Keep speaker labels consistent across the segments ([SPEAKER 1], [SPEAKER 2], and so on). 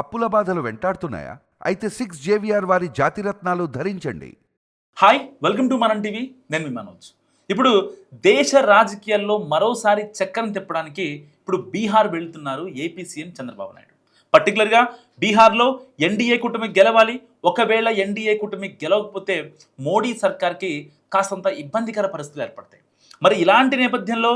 [SPEAKER 1] అప్పుల బాధలు వెంటాడుతున్నాయా? అయితే సిక్స్ జేవిఆర్ వారి జాతిరత్నాలు ధరించండి.
[SPEAKER 2] Hi welcome to Manam TV నేను మీ మనోజ్. ఇప్పుడు దేశ రాజకీయాల్లో మరోసారి చక్రం తిప్పడానికి ఇప్పుడు బీహార్ వెళుతున్నారు ఏపీ సీఎం చంద్రబాబు నాయుడు. పర్టికులర్గా బీహార్లో ఎన్డీఏ కూటమి గెలవాలి ఒకవేళ ఎన్డీఏ కూటమి గెలవకపోతే మోడీ సర్కార్కి కాస్తంత ఇబ్బందికర పరిస్థితులు ఏర్పడతాయి. మరి ఇలాంటి నేపథ్యంలో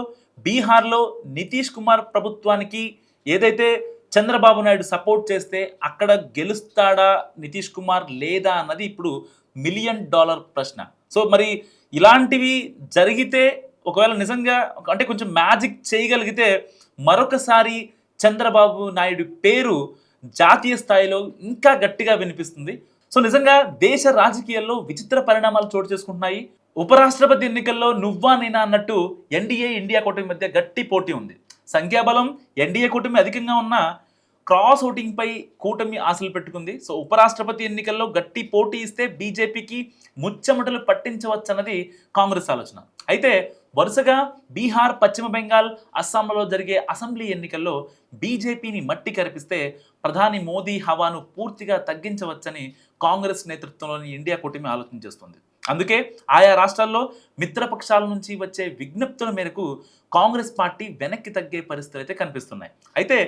[SPEAKER 2] బీహార్లో నితీష్ కుమార్ ప్రభుత్వానికి ఏదైతే చంద్రబాబు నాయుడు సపోర్ట్ చేస్తే అక్కడ గెలుస్తాడా నితీష్ కుమార్ లేదా అన్నది ఇప్పుడు మిలియన్ డాలర్ ప్రశ్న. సో మరి ఇలాంటివి జరిగితే ఒకవేళ నిజంగా అంటే కొంచెం మ్యాజిక్ చేయగలిగితే మరొకసారి చంద్రబాబు నాయుడు పేరు జాతీయ స్థాయిలో ఇంకా గట్టిగా వినిపిస్తుంది. సో నిజంగా దేశ రాజకీయాల్లో విచిత్ర పరిణామాలు చోటు చేసుకుంటున్నాయి. ఉపరాష్ట్రపతి ఎన్నికల్లో నువ్వా నేనా అన్నట్టు ఎన్డీఏ ఇండియా కూటమి మధ్య గట్టి పోటీ ఉంది. సంఖ్యాబలం ఎన్డీఏ కూటమి అధికంగా ఉన్న క్రాస్ ఓటింగ్పై కూటమి ఆశలు పెట్టుకుంది. సో ఉపరాష్ట్రపతి ఎన్నికల్లో గట్టి పోటీ ఇస్తే బీజేపీకి ముచ్చమటలు పట్టించవచ్చన్నది కాంగ్రెస్ ఆలోచన. అయితే వరుసగా బీహార్ పశ్చిమ బెంగాల్ అస్సాంలో జరిగే అసెంబ్లీ ఎన్నికల్లో బీజేపీని మట్టి కరిపిస్తే ప్రధాని మోదీ హవాను పూర్తిగా తగ్గించవచ్చని కాంగ్రెస్ నేతృత్వంలోని ఇండియా కూటమి ఆలోచన చేస్తుంది. అందుకే ఆయా రాష్ట్రాల్లో మిత్రపక్షాల నుంచి వచ్చే విజ్ఞప్తుల మేరకు కాంగ్రెస్ పార్టీ వెనక్కి తగ్గే పరిస్థితులు అయితే కనిపిస్తున్నాయి. అయితే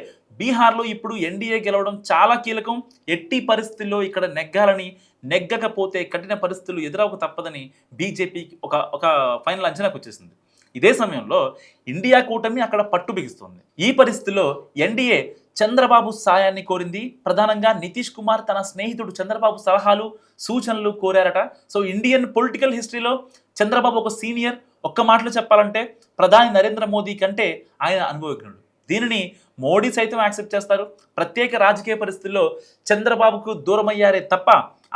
[SPEAKER 2] బీహార్లో ఇప్పుడు ఎన్డీఏ గెలవడం చాలా కీలకం. ఎట్టి పరిస్థితుల్లో ఇక్కడ నెగ్గాలని నెగ్గకపోతే కఠిన పరిస్థితులు ఎదురవక తప్పదని బీజేపీ ఒక ఒక ఫైనల్ అంచనాకు వచ్చేసింది. ఇదే సమయంలో ఇండియా కూటమి అక్కడ పట్టు బిగిస్తుంది. ఈ పరిస్థితిలో ఎన్డీఏ చంద్రబాబు సాయాన్ని కోరింది. ప్రధానంగా నితీష్ కుమార్ తన స్నేహితుడు చంద్రబాబు సలహాలు సూచనలు కోరారట. సో ఇండియన్ పొలిటికల్ హిస్టరీలో చంద్రబాబు ఒక సీనియర్. ఒక్క మాటలో చెప్పాలంటే ప్రధాని నరేంద్ర మోదీ కంటే ఆయన అనుభవజ్ఞుడు. దీనిని మోడీ సైతం యాక్సెప్ట్ చేస్తారు. ప్రత్యేక రాజకీయ పరిస్థితుల్లో చంద్రబాబుకు దూరమయ్యారే తప్ప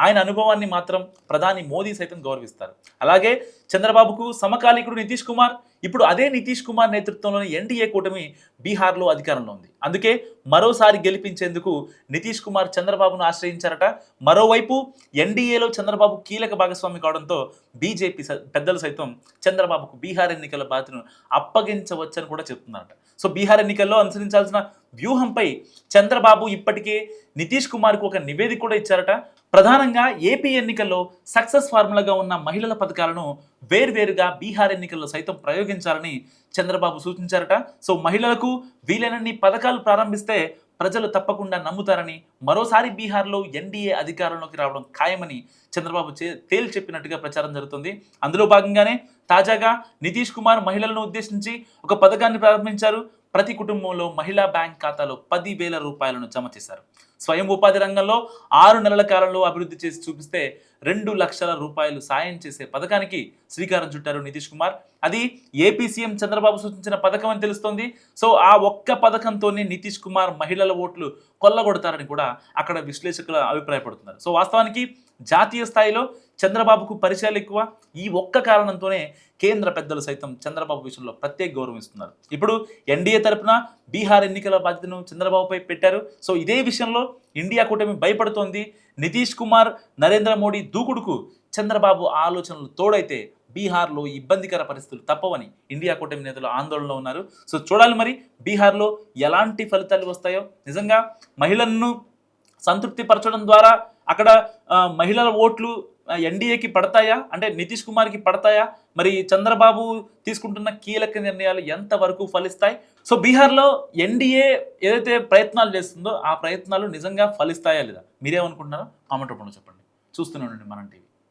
[SPEAKER 2] ఆయన అనుభవాన్ని మాత్రం ప్రధాని మోదీ సైతం గౌరవిస్తారు. అలాగే చంద్రబాబుకు సమకాలీకుడు నితీష్ కుమార్ ఇప్పుడు అదే నితీష్ కుమార్ నేతృత్వంలోని ఎన్డీఏ కూటమి బీహార్లో అధికారంలో ఉంది. అందుకే మరోసారి గెలిపించేందుకు నితీష్ కుమార్ చంద్రబాబును ఆశ్రయించారట. మరోవైపు ఎన్డీఏలో చంద్రబాబు కీలక భాగస్వామి కావడంతో బీజేపీ స- పెద్దలు సైతం చంద్రబాబుకు బీహార్ ఎన్నికల బాధ్యతను అప్పగించవచ్చని కూడా చెప్తున్నారట. సో బీహార్ ఎన్నికల్లో అనుసరించాల్సిన వ్యూహంపై చంద్రబాబు ఇప్పటికే నితీష్ కుమార్కు ఒక నివేదిక కూడా ఇచ్చారట. ప్రధానంగా ఏపీ ఎన్నికల్లో సక్సెస్ ఫార్ములాగా ఉన్న మహిళల పథకాలను వేర్వేరుగా బీహార్ ఎన్నికల్లో సైతం ప్రయోగించాలని చంద్రబాబు సూచించారట. సో మహిళలకు వీలైనన్ని పథకాలు ప్రారంభిస్తే ప్రజలు తప్పకుండా నమ్ముతారని మరోసారి బీహార్లో ఎన్డీఏ అధికారంలోకి రావడం ఖాయమని చంద్రబాబు చే తేల్చి చెప్పినట్టుగా ప్రచారం జరుగుతుంది. అందులో భాగంగానే తాజాగా నితీష్ కుమార్ మహిళలను ఉద్దేశించి ఒక పథకాన్ని ప్రారంభించారు. ప్రతి కుటుంబంలో మహిళా బ్యాంక్ ఖాతాలో పది వేల రూపాయలను జమ చేశారు. స్వయం ఉపాధి రంగంలో ఆరు నెలల కాలంలో అభివృద్ధి చేసి చూపిస్తే రెండు లక్షల రూపాయలు సాయం చేసే పథకానికి శ్రీకారం చుట్టారు నితీష్ కుమార్. అది ఏపీ సీఎం చంద్రబాబు సూచించిన పథకం అని తెలుస్తోంది. సో ఆ ఒక్క పథకంతోనే నితీష్ కుమార్ మహిళల ఓట్లు కొల్లగొడతారని కూడా అక్కడ విశ్లేషకులు అభిప్రాయపడుతున్నారు. సో వాస్తవానికి జాతీయ స్థాయిలో చంద్రబాబుకు పరిచయాలు ఎక్కువ. ఈ ఒక్క కారణంతోనే కేంద్ర పెద్దలు సైతం చంద్రబాబు విషయంలో ప్రత్యేక గౌరవం ఇస్తున్నారు ఇప్పుడు ఎన్డీఏ తరపున బీహార్ ఎన్నికల బాధ్యతను చంద్రబాబుపై పెట్టారు. సో ఇదే విషయంలో ఇండియా కూటమి భయపడుతోంది. నితీష్ కుమార్ నరేంద్ర మోడీ దూకుడుకు చంద్రబాబు ఆలోచనలు తోడైతే బీహార్లో ఇబ్బందికర పరిస్థితులు తప్పవని ఇండియా కూటమి నేతలు ఆందోళనలో ఉన్నారు. సో చూడాలి మరి బీహార్లో ఎలాంటి ఫలితాలు వస్తాయో. నిజంగా మహిళలను సంతృప్తి పరచడం ద్వారా అక్కడ మహిళల ఓట్లు ఎన్డీఏకి పడతాయా? అంటే నితీష్ కుమార్కి పడతాయా? మరి చంద్రబాబు తీసుకుంటున్న కీలక నిర్ణయాలు ఎంతవరకు ఫలిస్తాయి? సో బీహార్లో ఎన్డీఏ ఏదైతే ప్రయత్నాలు చేస్తుందో ఆ ప్రయత్నాలు నిజంగా ఫలిస్తాయా లేదా? మీరేమనుకుంటున్నారో? కామెంట్ రూపంలో చెప్పండి. చూస్తూనే ఉండండి మనం టీవీ.